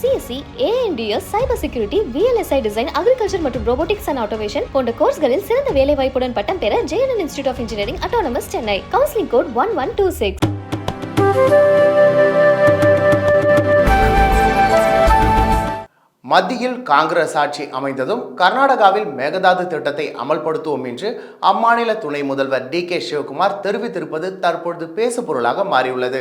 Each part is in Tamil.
CSC ANDS cyber security VLSI design agriculture மற்றும் ரோபோட்டிக்ஸ் அண்ட் ஆட்டோமேஷன் போன்ற கோர்ஸ்களில் சிறந்த வேலை வாய்ப்புடன் பட்டம் பெற JNN institute of engineering autonomous Chennai counselling code one one two six மத்தியில் காங்கிரஸ் ஆட்சி அமைந்ததும் கர்நாடகாவில் மேகதாது திட்டத்தை அமல்படுத்துவோம் என்று அம்மாநில துணை முதல்வர் டி கே சிவகுமார் தெரிவித்திருப்பது தற்பொழுது பேசுபொருளாக மாறியுள்ளது.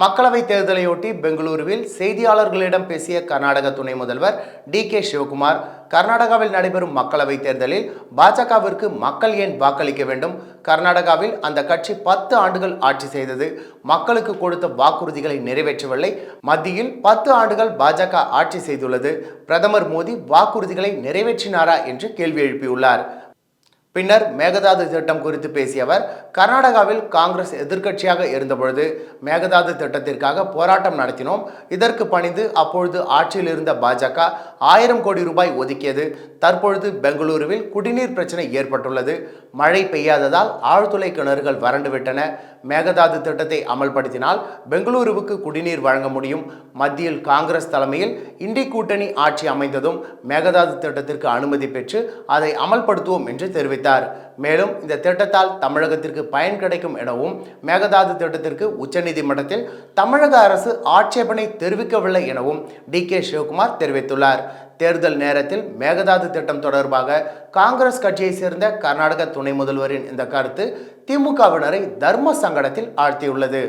மக்களவைத் தேர்தலையொட்டி பெங்களூருவில் செய்தியாளர்களிடம் பேசிய கர்நாடக துணை முதல்வர் டி கே சிவகுமார் கர்நாடகாவில் நடைபெறும் மக்களவைத் தேர்தலில் பாஜகவிற்கு மக்கள் ஏன் வாக்களிக்க வேண்டும்? கர்நாடகாவில் அந்த கட்சி பத்து ஆண்டுகள் ஆட்சி செய்தது. மக்களுக்கு கொடுத்த வாக்குறுதிகளை நிறைவேற்றவில்லை. மத்தியில் பத்து ஆண்டுகள் பாஜக ஆட்சி செய்துள்ளது. பிரதமர் மோடி வாக்குறுதிகளை நிறைவேற்றினாரா என்று கேள்வி எழுப்பியுள்ளார். பின்னர் மேகதாது திட்டம் குறித்து பேசிய அவர் கர்நாடகாவில் காங்கிரஸ் எதிர்க்கட்சியாக இருந்தபொழுது மேகதாது திட்டத்திற்காக போராட்டம் நடத்தினோம். இதற்கு பணிந்து அப்பொழுது ஆட்சியில் இருந்த பாஜக ஆயிரம் கோடி ரூபாய் ஒதுக்கியது. தற்பொழுது பெங்களூருவில் குடிநீர் பிரச்சனை ஏற்பட்டுள்ளது. மழை பெய்யாததால் ஆழ்துளை கிணறுகள் வறண்டுவிட்டன மேகதாது திட்டத்தை அமல்படுத்தினால் பெங்களூருவுக்கு குடிநீர் வழங்க முடியும். மத்தியில் காங்கிரஸ் தலைமையில் இண்டி கூட்டணி ஆட்சி அமைந்ததும் மேகதாது திட்டத்திற்கு அனுமதி பெற்று அதை அமல்படுத்துவோம் என்று தெரிவித்தார். மேலும் இந்த திட்டத்தால் தமிழகத்திற்கு பயன் கிடைக்கும் எனவும் மேகதாது திட்டத்திற்கு உச்சநீதிமன்றத்தில் தமிழக அரசு ஆட்சேபனை தெரிவிக்கவில்லை எனவும் டி கே சிவகுமார் தெரிவித்துள்ளார். தேர்தல் நேரத்தில் மேகதாது திட்டம் தொடர்பாக காங்கிரஸ் கட்சியை சேர்ந்த கர்நாடக துணை முதல்வரின் இந்த கருத்து திமுகவினரை தர்ம சங்க சங்கடத்தில் ஆழ்த்தியுள்ளது.